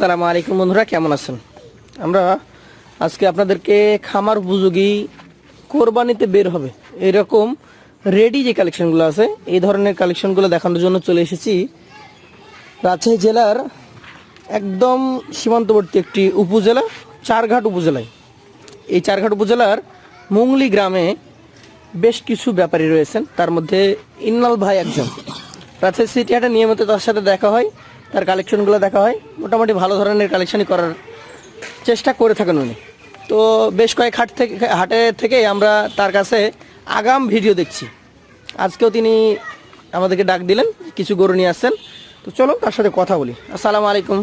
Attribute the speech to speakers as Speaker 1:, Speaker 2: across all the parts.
Speaker 1: আসসালামু আলাইকুম বন্ধুরা, কেমন আছেন? আমরা আজকে আপনাদেরকে খামার উপযোগী কোরবানিতে বের হবে। এরকম রেডি যে কালেকশনগুলো আছে, এই ধরনের কালেকশনগুলো দেখানোর জন্য চলে এসেছি। রাজশাহী জেলার একদম সীমান্তবর্তী একটি উপজেলা, চারঘাট উপজেলায়। এই চারঘাট উপজেলার মুংলি গ্রামে বেশ কিছু ব্যাপারী রয়েছেন, তার মধ্যে ইন্নাল ভাই একজন। রাজশাহী সিটি হাটে নিয়মিত তার সাথে দেখা হয়। তার কালেকশনগুলো দেখা হয়। মোটামুটি ভালো ধরনের কালেকশনই করার চেষ্টা করে থাকেন উনি। তো বেশ কয়েক হাট থেকে হাটে থেকে আমরা তার কাছে আগাম ভিডিও দেখছি। আজকেও তিনি আমাদেরকে ডাক দিলেন কিছু গরু নিয়ে আসছেন। তো চলো তার সাথে কথা বলি। আসসালামু আলাইকুম।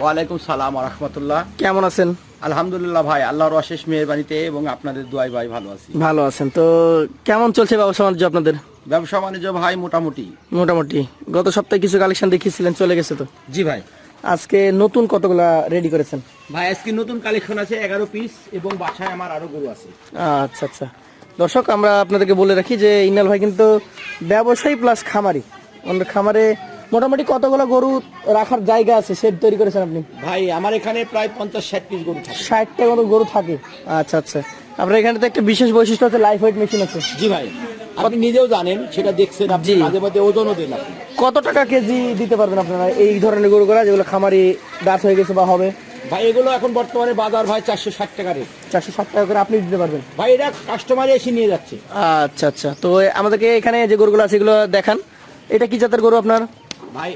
Speaker 2: ওয়ালাইকুম সালাম রহমতুল্লাহ।
Speaker 1: কেমন আছেন?
Speaker 2: আলহামদুলিল্লাহ ভাই আল্লাহর অশেষ মেহরবানিতে এবং আপনাদের দোয়াই ভাই ভালো আছি।
Speaker 1: ভালো আছেন। তো কেমন চলছে ব্যবসা বাণিজ্য আপনাদের?
Speaker 2: ব্যবসা বাণিজ্য ভাই মোটামুটি।
Speaker 1: মোটামুটি। গত সপ্তাহে কিছু কালেকশন দেখিয়েছিলেন চলে গেছে তো?
Speaker 2: জি ভাই।
Speaker 1: আজকে নতুন কতগুলা রেডি করেছেন?
Speaker 2: ভাই আজকে নতুন কালেকশন আছে এগারো পিস এবং বাসায় আমার আরও গরু আছে।
Speaker 1: আচ্ছা আচ্ছা। দর্শক আমরা আপনাদেরকে বলে রাখি যে ইনাল ভাই কিন্তু ব্যবসায়ী প্লাস খামারি। আমাদের খামারে মোটামুটি কতগুলো গরু রাখার জায়গা আছে সেট তৈরি করেছেন আপনি?
Speaker 2: ভাই আমার এখানে প্রায় পঞ্চাশ ষাট পিস গরু
Speaker 1: ষাটটা মতো গরু থাকে। আচ্ছা আচ্ছা। আপনার এখানে তো একটা বিশেষ বৈশিষ্ট্য আছে লাইফ ওয়েট মেশিন আছে।
Speaker 2: জি ভাই। আপনি নিজেও জানেন সেটা দেখছেন আপনি। মাঝে মাঝে ওজনও দেন আপনি।
Speaker 1: কত টাকা কেজি দিতে পারবেন আপনারা এই ধরনের গরুগুলা যেগুলো খামারি দাঁত হয়ে গেছে বা হবে?
Speaker 2: ভাই এগুলো এখন বর্তমানে বাজার ভাই চারশো ষাট টাকা রেট।
Speaker 1: চারশো ষাট টাকা করে আপনি দিতে পারবেন?
Speaker 2: ভাই এটা কাস্টমারে এসে নিয়ে যাচ্ছে।
Speaker 1: আচ্ছা আচ্ছা। তো আমাদেরকে এখানে যে গরুগুলো আছে এগুলো দেখান। এটা কি জাতের গরু আপনার?
Speaker 2: ভাই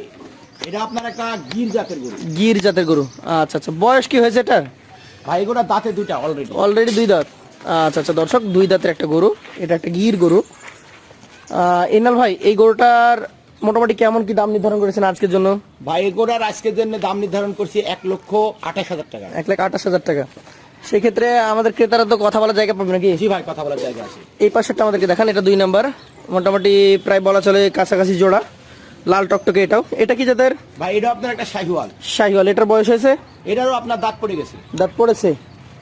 Speaker 2: এটা আপনার একটা গির জাতের গরু।
Speaker 1: গির জাতের গরু। আচ্ছা আচ্ছা। বয়স কি হয়েছে এটার?
Speaker 2: ভাই এগুলো দাঁতে দুইটা অলরেডি
Speaker 1: অলরেডি দুই দাঁত। আচ্ছা আচ্ছা। দর্শক দুই দাঁতের একটা গরু। এটা একটা গির গরু। আহ, ইনাল ভাই এই গরুটার মোটামুটি কেমন কি দাম নির্ধারণ করেছেন আজকের জন্য?
Speaker 2: ভাই এগুলোর আজকের জন্য দাম নির্ধারণ করছি এক লক্ষ আঠাশ হাজার টাকা।
Speaker 1: এক লাখ আঠাশ হাজার টাকা। সেক্ষেত্রে আমাদের ক্রেতারা তো কথা বলার জায়গা পাবে নাকি?
Speaker 2: জি ভাই কথা বলার জায়গা আছে।
Speaker 1: এই পাশেরটা আমাদেরকে দেখান এটা দুই নাম্বার। মোটামুটি প্রায় বলা চলে কাছাকাছি জোড়া লাল টকটকে এটাও। এটা কি যাদের
Speaker 2: ভাই এটা আপনার একটা শাহিওয়াল।
Speaker 1: শাহিওয়াল এটার বয়স হয়েছে?
Speaker 2: এটারও আপনার দাঁত পড়ে গেছে।
Speaker 1: দাঁত পড়েছে।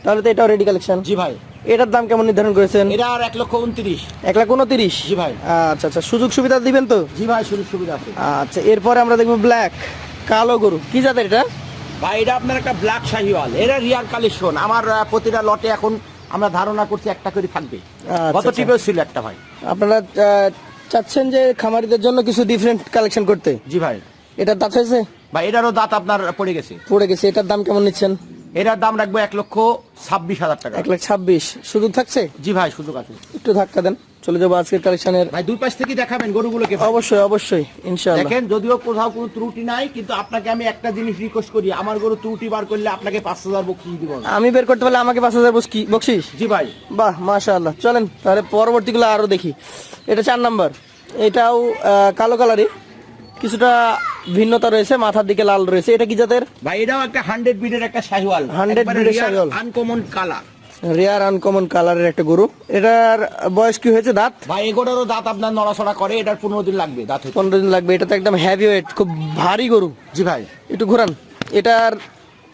Speaker 1: তাহলে তো এটাও রেডি কালেকশন
Speaker 2: জি ভাই।
Speaker 1: এটার দাম কেমন নির্ধারণ করেছেন?
Speaker 2: এটা আর এক লক্ষ উনত্রিশ।
Speaker 1: এক লাখ উনত্রিশ?
Speaker 2: জি ভাই।
Speaker 1: আচ্ছা আচ্ছা সুযোগ সুবিধা দিবেন তো?
Speaker 2: জি ভাই সুযোগ সুবিধা আছে।
Speaker 1: আচ্ছা এরপরে আমরা দেখব ব্ল্যাক কালো গরু। কি জাতের এটা?
Speaker 2: ভাই এটা আপনার একটা ব্ল্যাক শাহিওয়াল। এটা রিয়ার কালেকশন আমার প্রতিটা লটে এখন আমরা ধারণা করছি একটা করে থাকবে।
Speaker 1: আচ্ছা,
Speaker 2: গত
Speaker 1: আচ্ছা।
Speaker 2: টিপেও ছিল একটা ভাই।
Speaker 1: আপনারা চাচ্ছেন যে খামারিদের জন্য কিছু ডিফারেন্ট কালেকশন করতে?
Speaker 2: জি ভাই।
Speaker 1: এটার দাঁত হয়েছে?
Speaker 2: ভাই এটারও দাঁত আপনার পড়ে গেছে।
Speaker 1: পড়ে গেছে। এটার দাম কেমন নিচ্ছেন?
Speaker 2: এটার দাম রাখব এক লক্ষ ছাব্বিশ হাজার টাকা।
Speaker 1: এক লাখ ছাব্বিশ। সুযোগ থাকছে?
Speaker 2: জি ভাই সুযোগ আছে।
Speaker 1: একটু ধাক্কা দেন। চলে যাব আজকের কালেকশনের
Speaker 2: ভাই দুই পাশ থেকে দেখাবেন গরুগুলোকে।
Speaker 1: অবশ্যই অবশ্যই ইনশাআল্লাহ।
Speaker 2: দেখেন যদিও কোথাও কোনো ত্রুটি নাই কিন্তু আপনাকে আমি একটা জিনিস রিকোয়েস্ট করি আমার গরু ত্রুটি বার করলে আপনাকে পাঁচ হাজার বকশিস দিব।
Speaker 1: আমি বের করতে পারলে আমাকে পাঁচ হাজার বকশিস?
Speaker 2: জি ভাই।
Speaker 1: বাহ মাশাআল্লাহ। চলেন তাহলে পরবর্তীগুলো আরও দেখি। এটা চার নাম্বার। এটাও কালো কালারই কিছুটা ভিন্নতা রয়েছে মাথার দিকে লাল রয়েছে। এটা কি জাতের?
Speaker 2: ভাই এটাও একটা হান্ড্রেড বিডের একটা শাহিওয়াল।
Speaker 1: 100 breed এর Sahiwal.
Speaker 2: Uncommon colour
Speaker 1: rare uncommon কালারের একটা গরু। এটার বয়স কি হয়েছে দাঁত?
Speaker 2: ভাই এগোটারও দাঁত আপনার নড়াচড়া করে এটার পনেরো দিন লাগবে দাঁত
Speaker 1: পনেরো দিন লাগবে। এটা তো একদম হ্যাভি ওয়েট খুব ভারী গরু।
Speaker 2: জি ভাই।
Speaker 1: একটু ঘোরান। এটার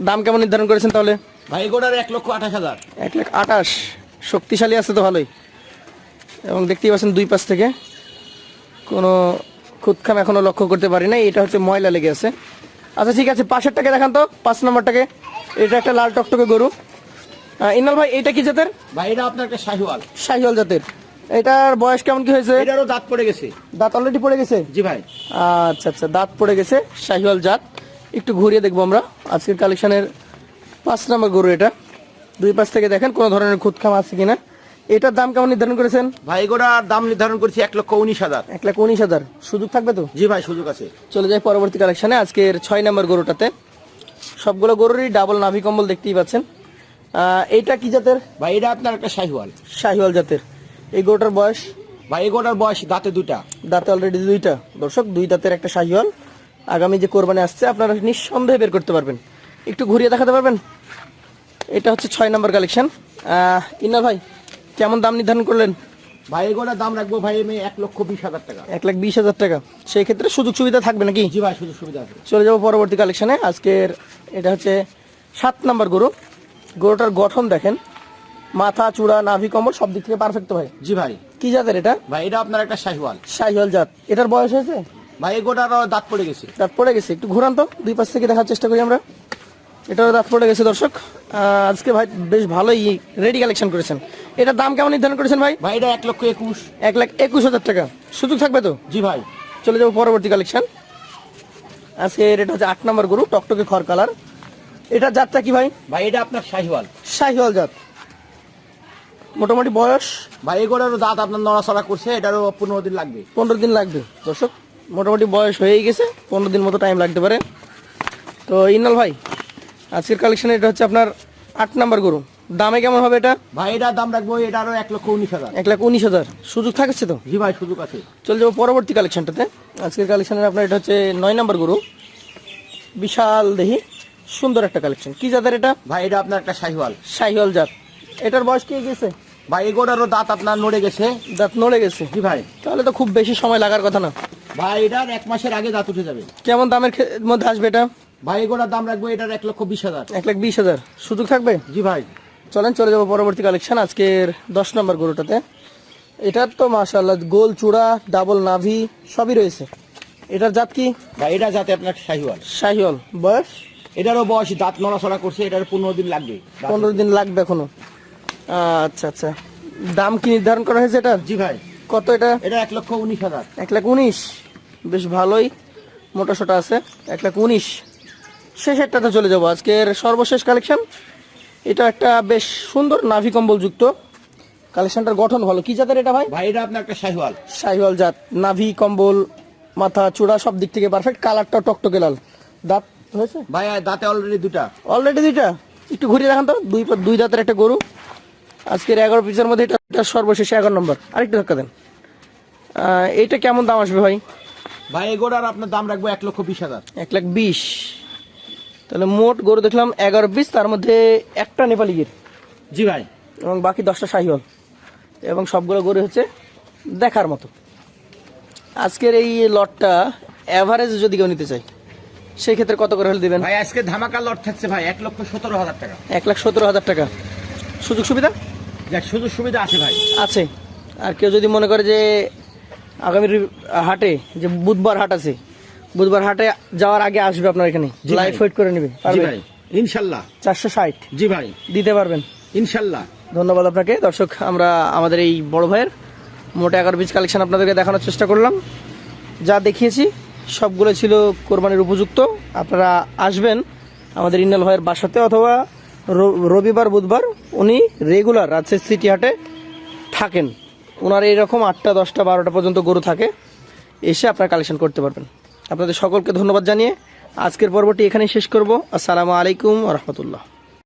Speaker 1: দাম কেমন নির্ধারণ করেছেন তাহলে?
Speaker 2: ভাই এগোটার এক লক্ষ আঠাশ হাজার।
Speaker 1: এক লাখ আঠাশ। শক্তিশালী আছে তো ভালোই। এবং দেখতেই পাচ্ছেন দুই পাশ থেকে কোনো খুদখাম এখনও লক্ষ্য করতে পারি না এটা হচ্ছে ময়লা লেগে আছে। আচ্ছা ঠিক আছে পাশেরটাকে দেখান তো পাঁচ নম্বরটাকে। এটা একটা লাল টকটকে গরু। ইনাল ভাই এটা কি জাতের?
Speaker 2: ভাই এটা আপনার একটা শাহিওয়াল।
Speaker 1: শাহিওয়াল জাতের। এটার বয়স কেমন কি হয়েছে?
Speaker 2: এটারও দাঁত পড়ে গেছে।
Speaker 1: দাঁত অলরেডি পড়ে গেছে?
Speaker 2: জি ভাই।
Speaker 1: আচ্ছা আচ্ছা দাঁত পড়ে গেছে শাহিওয়াল জাত। একটু ঘুরিয়ে দেখব আমরা। আজকের কালেকশনের পাঁচ নম্বর গরু এটা। দুই পাশ থেকে দেখেন কোনো ধরনের খুদখাম আছে কিনা। এটার দাম কেমন নির্ধারণ করেছেন?
Speaker 2: ভাই দাম নির্ধারণ করছি এক লক্ষ উনিশ হাজার।
Speaker 1: এক লাখ উনিশ হাজার। সুযোগ থাকবে তো?
Speaker 2: জি ভাই সুযোগ আছে।
Speaker 1: চলে যাই পরবর্তী কালেকশনে। আজকের ছয় নম্বর গরুটাতে। সবগুলো গরুরই ডাবল নাভি কম্বল দেখতেই পাচ্ছেন। এইটা কি জাতের?
Speaker 2: ভাই এটা আপনার একটা শাহিওয়াল।
Speaker 1: শাহিওয়াল জাতের। এই গরুটার বয়স?
Speaker 2: ভাই এগোটার বয়স দাঁতে দুটা
Speaker 1: দাঁতে অলরেডি দুইটা। দর্শক দুই দাঁতের একটা শাহিওয়াল। আগামী যে কোরবানি আসছে আপনারা নিঃসন্দেহে বের করতে পারবেন। একটু ঘুরিয়ে দেখাতে পারবেন? এটা হচ্ছে ছয় নম্বর কালেকশন। ইন্না ভাই কেমন দাম নির্ধারণ করলেন?
Speaker 2: ভাই এগোটার দাম রাখব ভাই আমি এক লক্ষ বিশ হাজার টাকা।
Speaker 1: এক লাখ বিশ হাজার টাকা। সেই ক্ষেত্রে সুযোগ সুবিধা থাকবে নাকি?
Speaker 2: জি ভাই সুযোগ সুবিধা আছে।
Speaker 1: চলে যাব পরবর্তী কালেকশনে আজকের এটা হচ্ছে সাত নাম্বার গরু। গরুটার গঠন দেখেন। মাথা চূড়া নাভি কম্বল সব দিক থেকে পারফেক্ট ভাই।
Speaker 2: জি ভাই।
Speaker 1: কি জাতের এটা?
Speaker 2: ভাই এটা আপনার একটা শাহিওয়াল।
Speaker 1: শাহিওয়াল জাত। এটার বয়স হয়েছে?
Speaker 2: ভাই এগোটারও দাঁত পড়ে গেছে।
Speaker 1: দাঁত পড়ে গেছে। একটু ঘুরান তো দুই পাশ থেকে দেখার চেষ্টা করি আমরা। এটারও দাঁত পড়ে গেছে দর্শক। আজকে ভাই বেশ ভালোই রেডি কালেকশন করেছেন। এটার দাম কেমন নির্ধারণ করেছেন ভাই?
Speaker 2: ভাই এটা এক লক্ষ একুশ।
Speaker 1: এক লাখ একুশ হাজার টাকা। সুযোগ থাকবে তো?
Speaker 2: জি ভাই।
Speaker 1: চলে যাব পরবর্তী কালেকশন আজকে এটা হচ্ছে আট নম্বর গরু টকটকে খড় কালার এটা জাতটা কি ভাই?
Speaker 2: ভাই এটা আপনার শাহিওয়াল।
Speaker 1: শাহিওয়াল জাত। মোটামুটি বয়স?
Speaker 2: ভাই এগুলোরও দাঁত আপনার নড়াচড়া করছে এটারও পনেরো দিন লাগবে।
Speaker 1: পনেরো দিন লাগবে। দর্শক মোটামুটি বয়স হয়েই গেছে পনেরো দিন মতো টাইম লাগতে পারে। তো ইনাল ভাই আজকের কালেকশন এটা হচ্ছে আপনার আট নাম্বার গরু। দামে কেমন হবে এটা?
Speaker 2: ভাই এটার দাম রাখব এটারও এক লক্ষ উনিশ হাজার।
Speaker 1: এক লাখ উনিশ হাজার। সুযোগ থাকছে তো?
Speaker 2: জি ভাই সুযোগ আছে।
Speaker 1: চলে যাব পরবর্তী কালেকশনটাতে আজকের কালেকশনের আপনার এটা হচ্ছে নয় নাম্বার গরু। বিশাল দেহি সুন্দর একটা কালেকশন কি জাতের এটা?
Speaker 2: ভাই এটা আপনার একটা শাহিওয়াল।
Speaker 1: শাহিওয়াল জাত। এটার বয়স কি গেছে?
Speaker 2: ভাই এগুলোরও দাঁত আপনার নড়ে গেছে।
Speaker 1: দাঁত নড়ে গেছে?
Speaker 2: জি ভাই।
Speaker 1: তাহলে তো খুব বেশি সময় লাগার কথা না।
Speaker 2: ভাই এটার এক মাসের আগে দাঁত উঠে যাবে।
Speaker 1: কেমন দামের মধ্যে আসবে এটা?
Speaker 2: ভাই এগুলোর দাম রাখব এটার এক লক্ষ বিশ হাজার।
Speaker 1: এক লাখ বিশ হাজার। সুযোগ থাকবে?
Speaker 2: জি ভাই।
Speaker 1: চলেন চলে যাব পরবর্তী কালেকশন আজকের দশ নম্বর গরুটাতে। এটার তো মাশাল্লাহ গোল চূড়া ডাবল নাভি সবই রয়েছে। এটার জাত কি?
Speaker 2: ভাই এটা জাতে আপনার শাহিওয়াল।
Speaker 1: শাহিওয়াল। বয়স?
Speaker 2: এটারও বয়স দাঁত নড়াচড়া করছে এটার পনেরো দিন লাগবে।
Speaker 1: পনেরো দিন লাগবে এখনও। আচ্ছা আচ্ছা। দাম কি নির্ধারণ করা হয়েছে এটা
Speaker 2: জি ভাই।
Speaker 1: কত এটা?
Speaker 2: এটা এক লক্ষ উনিশ হাজার।
Speaker 1: এক লাখ উনিশ। বেশ ভালোই। মোটা সোটা আছে। এক লাখ উনিশ। শেষেরটাতে চলে যাব। আজকের সর্বশেষ কালেকশন এটা একটা বেশ সুন্দর নাভি কম্বল যুক্ত। কালেকশনটার গঠন ভালো। কি জাতের এটা ভাই?
Speaker 2: ভাই এটা আপনার একটা শাহিওয়াল।
Speaker 1: শাহিওয়াল জাত। নাভি কম্বল মাথা চূড়া সব দিক থেকে পারফেক্ট কালারটা টকটকে লাল। দাঁত হয়েছে?
Speaker 2: ভাই দাঁতে অলরেডি দুটা।
Speaker 1: অলরেডি দুইটা? একটু ঘুরিয়ে দেখান তো। দুই দুই দাঁতের একটা গরু। আজকের এগারো পিসের মধ্যে এটা এটা সর্বশেষ এগারো নম্বর। আরেকটু ধাক্কা দেন। এটা কেমন দাম আসবে ভাই?
Speaker 2: ভাই এগুলোর আপনার দাম রাখব এক লক্ষ বিশ হাজার।
Speaker 1: এক লাখ বিশ। তাহলে মোট গরু দেখলাম এগারো পিস তার মধ্যে একটা নেপালি গির।
Speaker 2: জি ভাই।
Speaker 1: এবং বাকি দশটা শাহিওয়াল। এবং সবগুলো গরু হচ্ছে দেখার মতো। আজকের এই লটটা অ্যাভারেজ যদি কেউ নিতে চাই সেই ক্ষেত্রে কত করে হলে দিবেন?
Speaker 2: ভাই আজকে ধামাকা লট থাকছে ভাই এক লক্ষ সতেরো হাজার টাকা।
Speaker 1: এক লাখ সতেরো হাজার টাকা। সুযোগ সুবিধা?
Speaker 2: যাক সুযোগ সুবিধা আছে ভাই।
Speaker 1: আছে। আর কেউ যদি মনে করে যে আগামী হাটে যে বুধবার হাট আছে বুধবার হাটে যাওয়ার আগে আসবে আপনার এখানে। লাইভ ওয়েট করে নেবে।
Speaker 2: জি ভাই ইনশাল্লাহ।
Speaker 1: চারশো ষাট।
Speaker 2: জি ভাই।
Speaker 1: দিতে পারবেন।
Speaker 2: ইনশাল্লাহ।
Speaker 1: ধন্যবাদ আপনাকে। দর্শক আমরা আমাদের এই বড় ভাইয়ের মোটা এগারো বীজ কালেকশন আপনাদেরকে দেখানোর চেষ্টা করলাম। যা দেখিয়েছি সবগুলো ছিল কোরবানির উপযুক্ত। আপনারা আসবেন আমাদের ইন্নাল ভাইয়ের বাসাতে অথবা রবিবার বুধবার উনি রেগুলার রাজশাহী সিটি হাটে থাকেন। ওনার এইরকম আটটা দশটা বারোটা পর্যন্ত গরু থাকে। এসে আপনারা কালেকশন করতে পারবেন। আপনাদের সকলকে ধন্যবাদ জানিয়ে আজকের পর্বটি এখানেই শেষ করব। আসসালামু আলাইকুম রহমতুল্লাহ।